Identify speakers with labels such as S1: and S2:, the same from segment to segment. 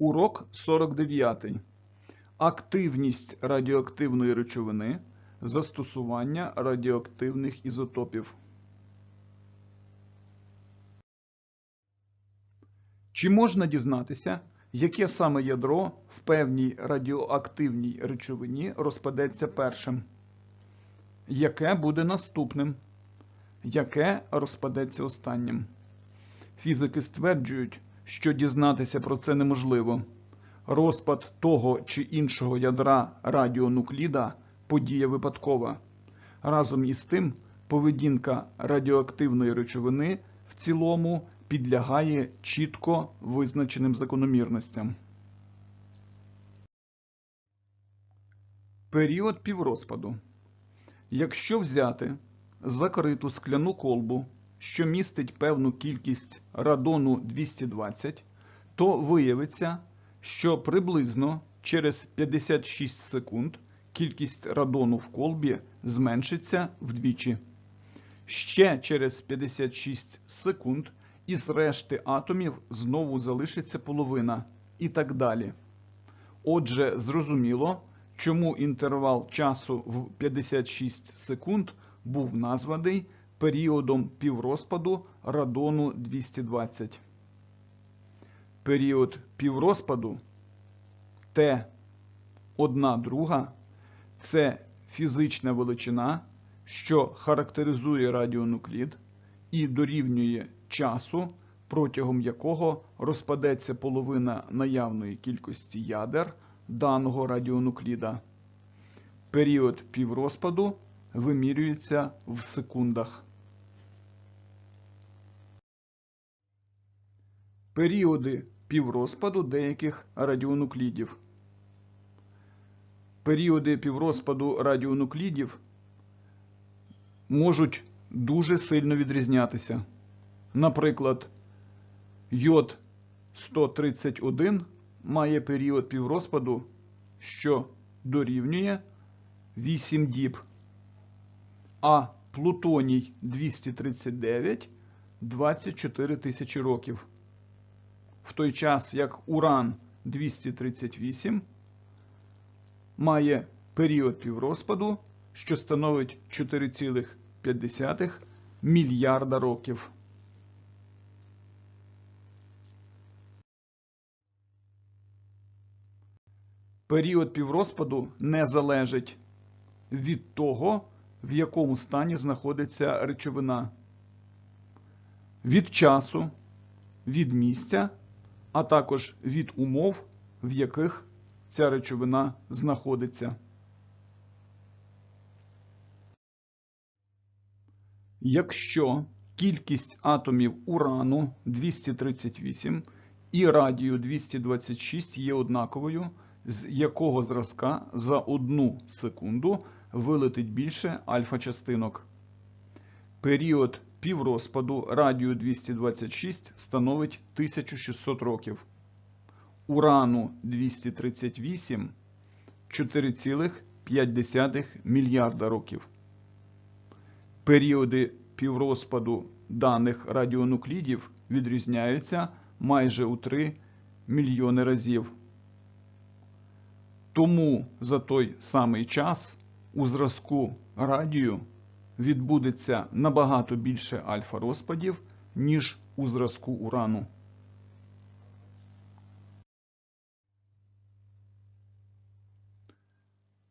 S1: Урок 49. Активність радіоактивної речовини. Застосування радіоактивних ізотопів. Чи можна дізнатися, яке саме ядро в певній радіоактивній речовині розпадеться першим? Яке буде наступним? Яке розпадеться останнім? Фізики стверджують, що дізнатися про це неможливо. Розпад того чи іншого ядра радіонукліда подія випадкова. Разом із тим, поведінка радіоактивної речовини в цілому підлягає чітко визначеним закономірностям. Період піврозпаду. Якщо взяти закриту скляну колбу, що містить певну кількість радону 220, то виявиться, що приблизно через 56 секунд кількість радону в колбі зменшиться вдвічі. Ще через 56 секунд із решти атомів знову залишиться половина і так далі. Отже, зрозуміло, чому інтервал часу в 56 секунд був названий періодом піврозпаду радону 220. Період піврозпаду Т 1 друга це фізична величина, що характеризує радіонуклід і дорівнює часу, протягом якого розпадеться половина наявної кількості ядер даного радіонукліда. Період піврозпаду вимірюється в секундах. Періоди піврозпаду деяких радіонуклідів. Періоди піврозпаду радіонуклідів можуть дуже сильно відрізнятися. Наприклад, йод 131 має період піврозпаду, що дорівнює 8 діб, а плутоній 239 24 тисячі років. В той час як уран 238 має період піврозпаду, що становить 4,5 мільярда років. Період піврозпаду не залежить від того, в якому стані знаходиться речовина, від часу, від місця, а також від умов, в яких ця речовина знаходиться. Якщо кількість атомів урану 238 і радію 226 є однаковою, з якого зразка за одну секунду вилетить більше альфа-частинок. Період піврозпаду радію 226 становить 1600 років. Урану 238 4,5 мільярда років. Періоди піврозпаду даних радіонуклідів відрізняються майже у 3 мільйони разів. Тому за той самий час у зразку радію відбудеться набагато більше альфа-розпадів, ніж у зразку урану.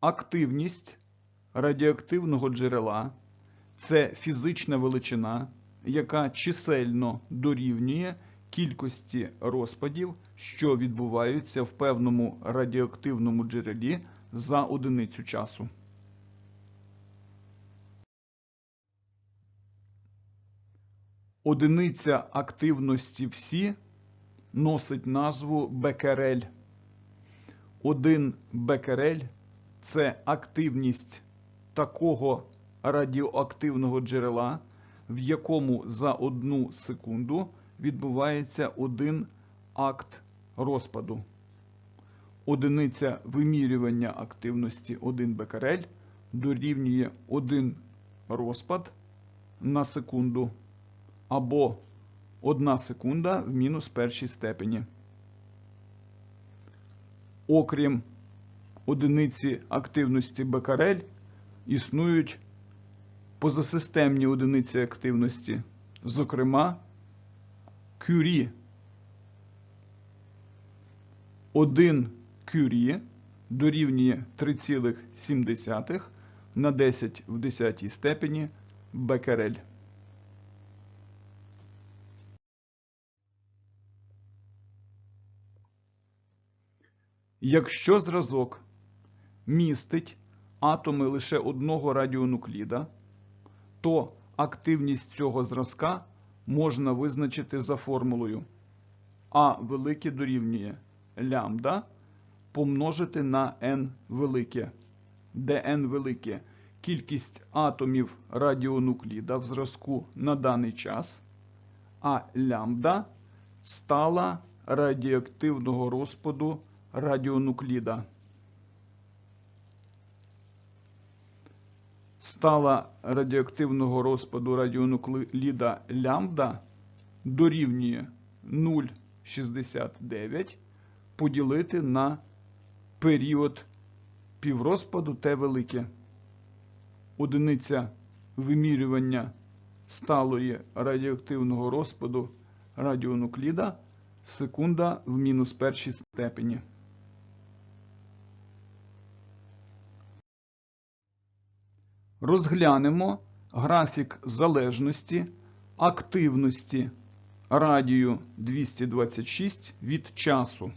S1: Активність радіоактивного джерела це фізична величина, яка чисельно дорівнює кількості розпадів, що відбуваються в певному радіоактивному джерелі за одиницю часу. Одиниця активності всі носить назву бекерель. Один бекерель це активність такого радіоактивного джерела, в якому за одну секунду відбувається один акт розпаду. Одиниця вимірювання активності 1 бекерель дорівнює 1 розпад на секунду або 1 секунда в мінус першій степені. окрім одиниці активності Бекарель, існують позасистемні одиниці активності, зокрема Кюрі. 1 Кюрі дорівнює 3,7 на 10 в 10 степені Бекерель. Якщо зразок містить атоми лише одного радіонукліда, то активність цього зразка можна визначити за формулою А велике дорівнює лямбда помножити на n велике, де n велике. Кількість атомів радіонукліда в зразку на даний час, а лямбда стала радіоактивного розпаду радіонукліда. Стала радіоактивного розпаду радіонукліда лямбда дорівнює 0,69 поділити на період піврозпаду Т велике. Одиниця вимірювання сталої радіоактивного розпаду радіонукліда секунда в мінус першій степені. Розглянемо графік залежності активності радію 226 від часу.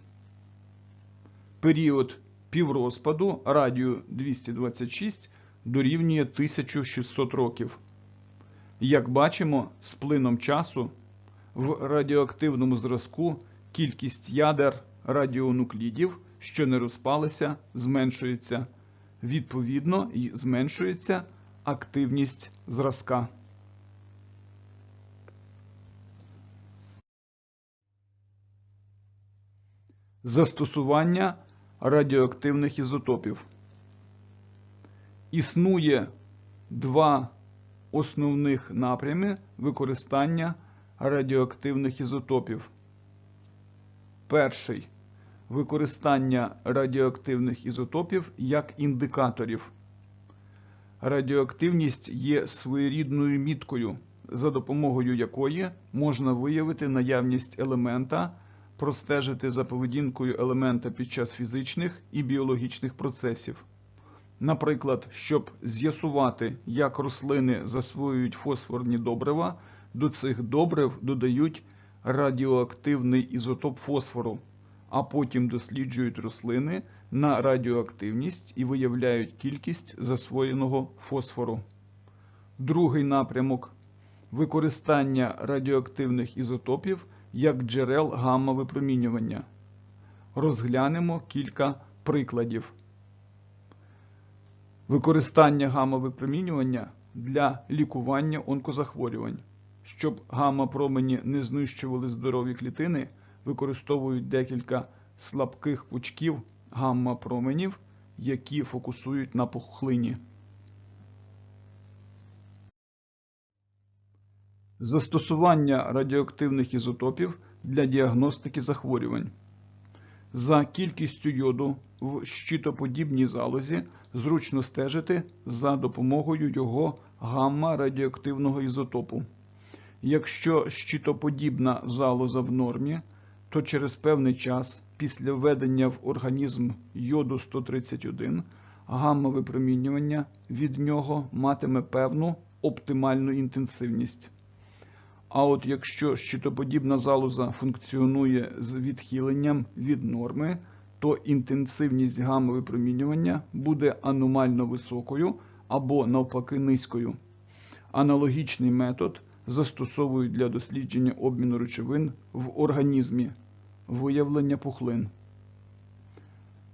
S1: Період піврозпаду радію 226 дорівнює 1600 років. Як бачимо, з плином часу в радіоактивному зразку кількість ядер радіонуклідів, що не розпалися, зменшується. Відповідно, і зменшується активність зразка. Застосування радіоактивних ізотопів. Існує два основних напрями використання радіоактивних ізотопів. Перший використання радіоактивних ізотопів як індикаторів. Радіоактивність є своєрідною міткою, за допомогою якої можна виявити наявність елемента, простежити за поведінкою елемента під час фізичних і біологічних процесів. Наприклад, щоб з'ясувати, як рослини засвоюють фосфорні добрива, до цих добрив додають радіоактивний ізотоп фосфору, а потім досліджують рослини на радіоактивність і виявляють кількість засвоєного фосфору. Другий напрямок використання радіоактивних ізотопів як джерел гамма-випромінювання. Розглянемо кілька прикладів. Використання гамма-випромінювання для лікування онкозахворювань. Щоб гамма-промені не знищували здорові клітини, використовують декілька слабких пучків гамма-променів, які фокусують на пухлині. Застосування радіоактивних ізотопів для діагностики захворювань. За кількістю йоду в щитоподібній залозі зручно стежити за допомогою його гамма-радіоактивного ізотопу. Якщо щитоподібна залоза в нормі, то через певний час після введення в організм йоду 131 гамма-випромінювання від нього матиме певну оптимальну інтенсивність. А от якщо щитоподібна залоза функціонує з відхиленням від норми, то інтенсивність гамма-випромінювання буде аномально високою або навпаки низькою. Аналогічний метод застосовують для дослідження обміну речовин в організмі, виявлення пухлин,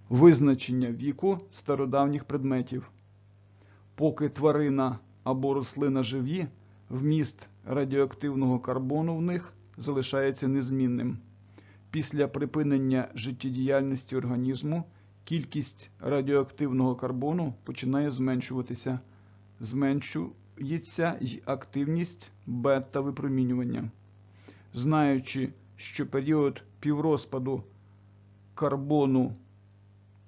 S1: визначення віку стародавніх предметів. Поки тварина або рослина живі, вміст радіоактивного карбону в них залишається незмінним. Після припинення життєдіяльності організму кількість радіоактивного карбону починає зменшуватися, зменшується й активність бета-випромінювання. Знаючи, що період піврозпаду карбону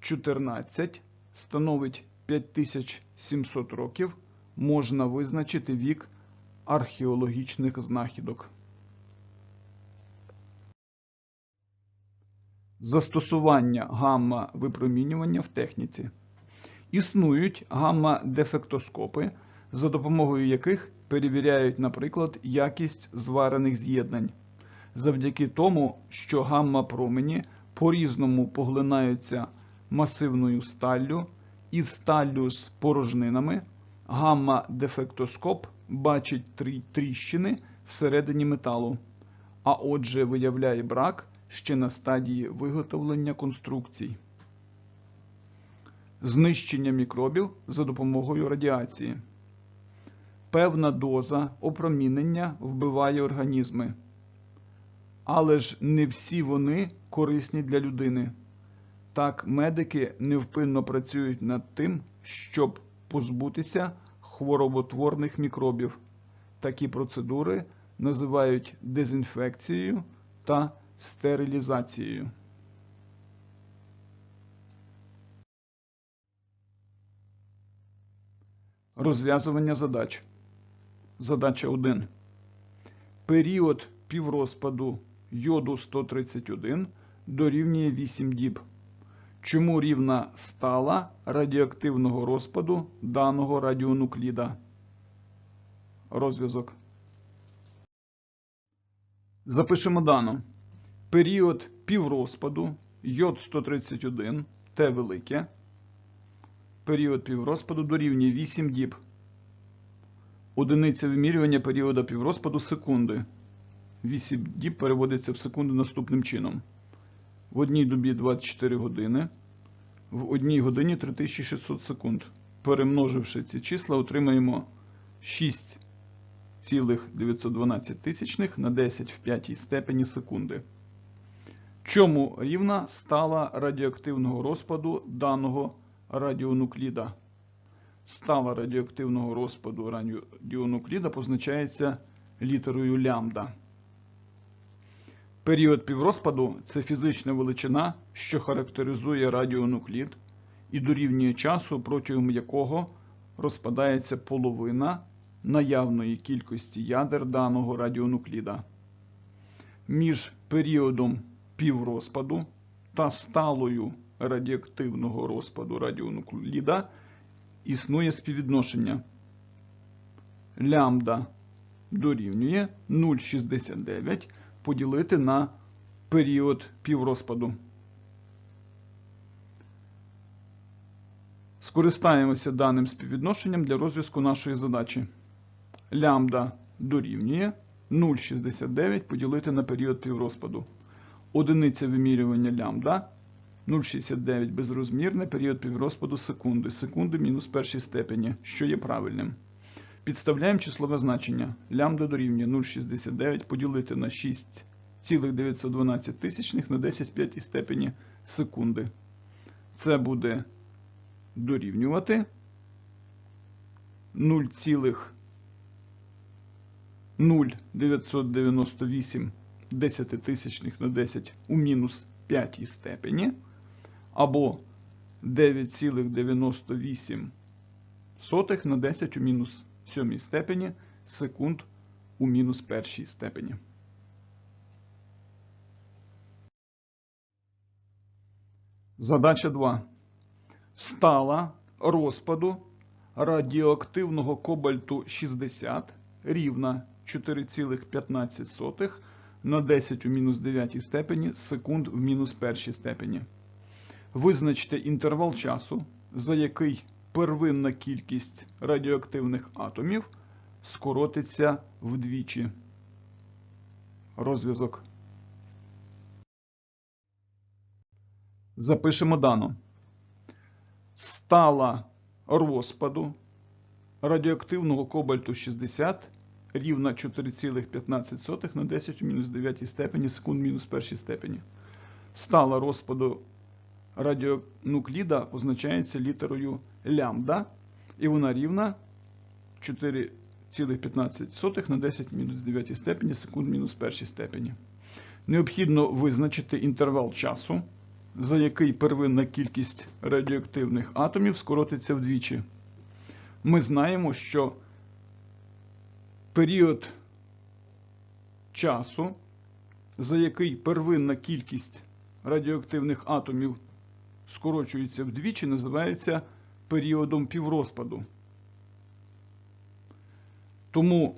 S1: 14 становить 5700 років, можна визначити вік археологічних знахідок. Застосування гамма-випромінювання в техніці. Існують гамма-дефектоскопи, за допомогою яких перевіряють, наприклад, якість зварених з'єднань. Завдяки тому, що гамма-промені по-різному поглинаються масивною сталлю і сталлю з порожнинами, гамма-дефектоскоп бачить трі- тріщини всередині металу, а отже виявляє брак ще на стадії виготовлення конструкцій. Знищення мікробів за допомогою радіації. Певна доза опромінення вбиває організми. Але ж не всі вони корисні для людини. Так, медики невпинно працюють над тим, щоб позбутися хвороботворних мікробів. Такі процедури називають дезінфекцією та стерилізацією. Розв'язування задач. Задача 1. Період піврозпаду йоду 131 дорівнює 8 діб. Чому рівна стала радіоактивного розпаду даного радіонукліда? Розв'язок. Запишемо дано. Період піврозпаду йод 131 Т велике. Період піврозпаду дорівнює 8 діб. Одиниця вимірювання періоду піврозпаду секунди. 8 діб переводиться в секунди наступним чином. В одній добі 24 години, в одній годині 3600 секунд. Перемноживши ці числа, отримаємо 6,912 тисячних на 10 в п'ятій степені секунди. Чому рівна стала радіоактивного розпаду даного радіонукліда? Стала радіоактивного розпаду радіонукліда позначається літерою лямбда. Період піврозпаду це фізична величина, що характеризує радіонуклід і дорівнює часу, протягом якого розпадається половина наявної кількості ядер даного радіонукліда. Між періодом піврозпаду та сталою радіоактивного розпаду радіонукліда існує співвідношення. Лямбда дорівнює 0,69 поділити на період піврозпаду. Скористаємося даним співвідношенням для розв'язку нашої задачі. Лямбда дорівнює 0,69 поділити на період піврозпаду. Одиниця вимірювання лямбда 0,69 безрозмірне період піврозпаду секунди. Секунди мінус першій степені, що є правильним. Підставляємо числове значення. Лямбда дорівнює 0,69 поділити на 6,912 тисячних на 10 п'ятій степені секунди. Це буде дорівнювати 0,0998 десятитисячних на 10 у мінус п'ятій степені або 9,98 на 10 у мінус сьомій степені секунд у мінус першій степені. Задача 2. Стала розпаду радіоактивного кобальту 60 рівна 4,15 на 10 у мінус 9 степені секунд в мінус першій степені. Визначте інтервал часу, за який первинна кількість радіоактивних атомів скоротиться вдвічі. Розв'язок. Запишемо дано. Стала розпаду радіоактивного кобальту 60 рівна 4,15 на 10 у мінус 9 степені секунд мінус першій степені. Стала розпаду радіонукліда позначається літерою лямбда, і вона рівна 4,15 на 10 мінус 9 степені секунд мінус першій степені. Необхідно визначити інтервал часу, за який первинна кількість радіоактивних атомів скоротиться вдвічі. Ми знаємо, що період часу, за який первинна кількість радіоактивних атомів скорочується вдвічі, називається періодом піврозпаду. Тому,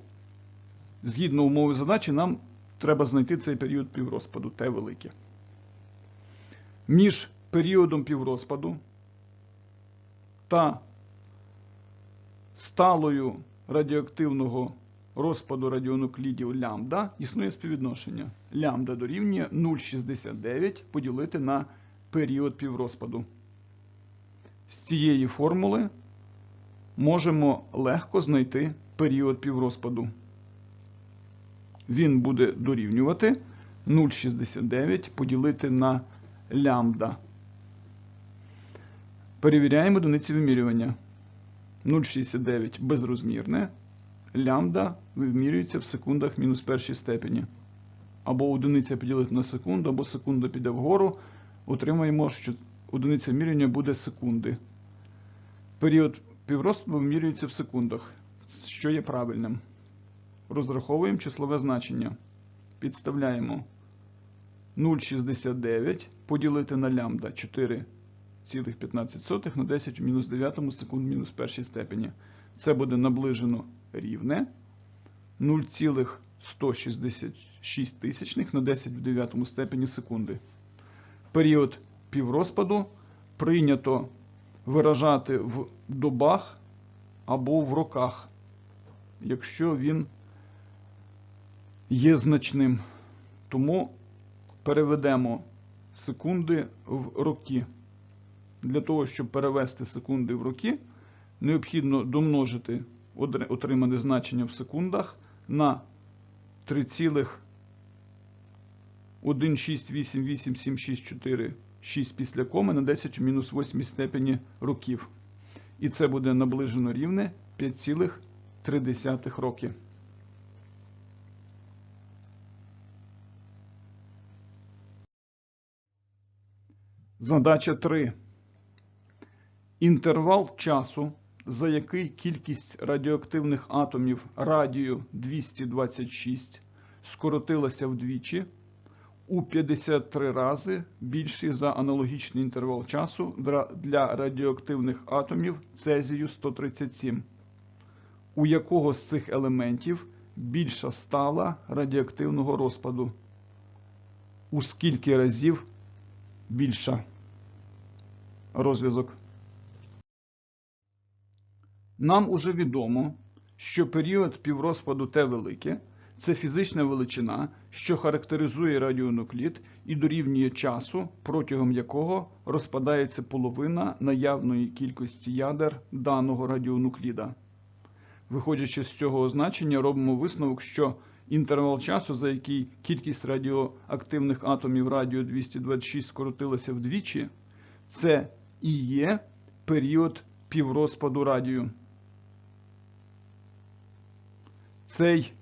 S1: згідно умови задачі, нам треба знайти цей період піврозпаду Т велике. Між періодом піврозпаду та сталою радіоактивного розпаду радіонуклідів лямбда існує співвідношення. Лямбда дорівнює 0,69 поділити на період піврозпаду. З цієї формули можемо легко знайти період піврозпаду. Він буде дорівнювати 0,69 поділити на лямбда. Перевіряємо одиниці вимірювання. 0,69 безрозмірне. Лямбда вимірюється в секундах мінус першій степені. Або одиниця поділити на секунду, або секунда піде вгору. Отримаємо, що одиниця вимірювання буде секунди. Період піврозпаду вимірюється в секундах, що є правильним. Розраховуємо числове значення. Підставляємо 0,69 поділити на лямбда 4,15 на 10 в мінус 9 секунд мінус першій степені. Це буде наближено рівне 0,166 тисячних на 10 в 9 степені секунди. Період піврозпаду прийнято виражати в добах або в роках, якщо він є значним. Тому переведемо секунди в роки. Для того, щоб перевести секунди в роки, необхідно домножити отримане значення в секундах на 3,1688764 після коми на 10 в мінус 8 степені років. І це буде наближено рівне 5,3 роки. Задача 3. Інтервал часу, за який кількість радіоактивних атомів радію 226 скоротилася вдвічі, у 53 рази більший за аналогічний інтервал часу для радіоактивних атомів цезію 137, у якого з цих елементів більша стала радіоактивного розпаду. У скільки разів більша? Розв'язок. Нам уже відомо, що період піврозпаду Т велике це фізична величина, що характеризує радіонуклід і дорівнює часу, протягом якого розпадається половина наявної кількості ядер даного радіонукліда. Виходячи з цього означення, робимо висновок, що інтервал часу, за який кількість радіоактивних атомів радіо 226 скоротилася вдвічі, це і є період піврозпаду радію. Цей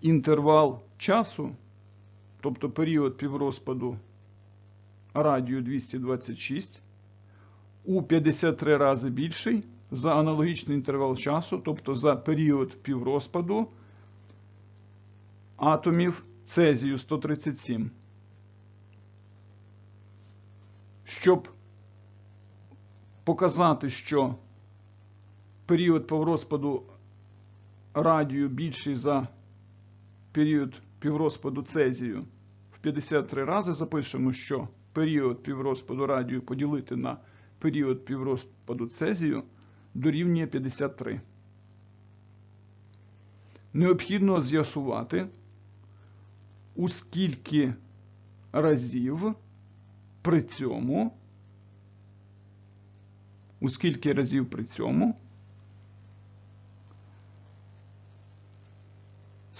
S1: інтервал часу, тобто період піврозпаду радію 226, у 53 рази більший за аналогічний інтервал часу, тобто за період піврозпаду атомів цезію 137. Щоб показати, що період піврозпаду радію більший за період піврозпаду цезію в 53 рази, запишемо, що період піврозпаду радію поділити на період піврозпаду цезію дорівнює 53. Необхідно з'ясувати, у скільки разів при цьому, у скільки разів при цьому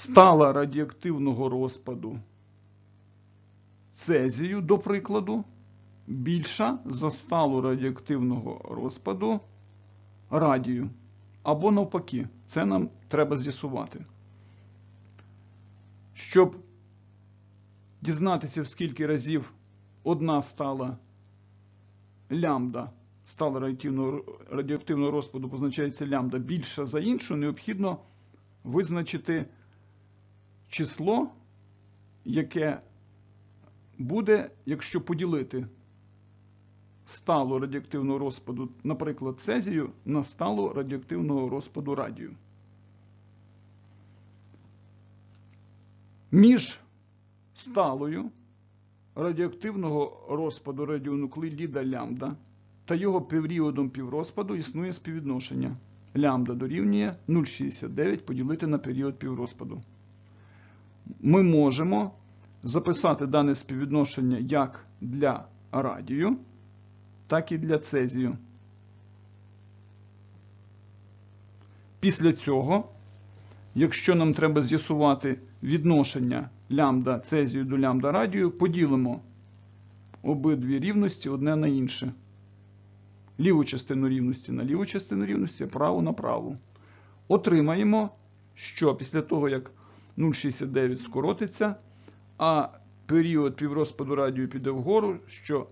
S1: стала радіоактивного розпаду цезію, до прикладу, більша за сталу радіоактивного розпаду радію. Або навпаки, це нам треба з'ясувати. Щоб дізнатися, в скільки разів одна стала лямбда, стала радіоактивного, розпаду позначається лямбда більша за іншу, необхідно визначити число, яке буде, якщо поділити сталу радіоактивного розпаду, наприклад, цезію на сталу радіоактивного розпаду радію. Між сталою радіоактивного розпаду радіонуклида лямбда та його періодом піврозпаду існує співвідношення. Лямбда дорівнює 0,69 поділити на період піврозпаду. Ми можемо записати дане співвідношення як для радію, так і для цезію. Після цього, якщо нам треба з'ясувати відношення лямбда цезію до лямбда радію, поділимо обидві рівності одне на інше. Ліву частину рівності на ліву частину рівності, праву на праву. Отримаємо, що після того, як 0,69 скоротиться, а період піврозпаду радію піде вгору, що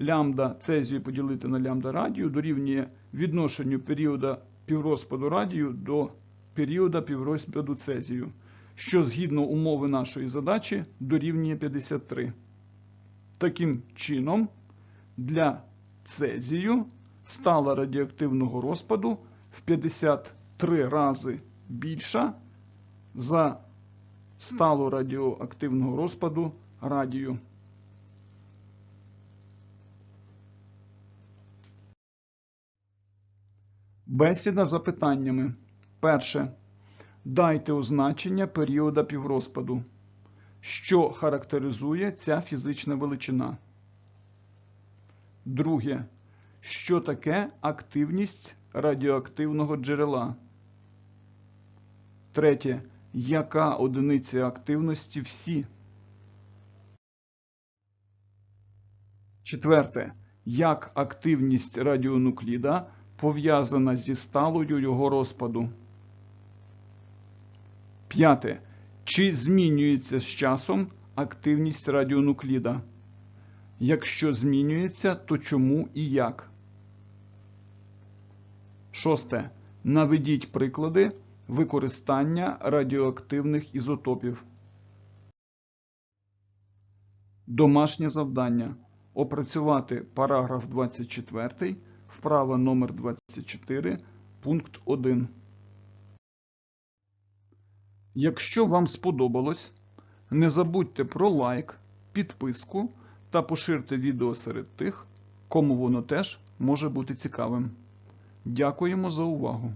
S1: лямбда цезію поділити на лямбда радію дорівнює відношенню періода піврозпаду радію до періода піврозпаду цезію, що згідно умови нашої задачі дорівнює 53. Таким чином, для цезію стала радіоактивного розпаду в 53 рази більша за сталу радіоактивного розпаду радію. Бесіда за питаннями. Перше. Дайте означення періода піврозпаду. Що характеризує ця фізична величина? Друге. Що таке активність радіоактивного джерела? Третє. Яка одиниця активності всі? Четверте. Як активність радіонукліда пов'язана зі сталою його розпаду? П'яте. Чи змінюється з часом активність радіонукліда? Якщо змінюється, то чому і як? Шосте. Наведіть приклади використання радіоактивних ізотопів. Домашнє завдання. Опрацювати параграф 24, вправа номер 24, пункт 1. Якщо вам сподобалось, не забудьте про лайк, підписку та поширте відео серед тих, кому воно теж може бути цікавим. Дякуємо за увагу!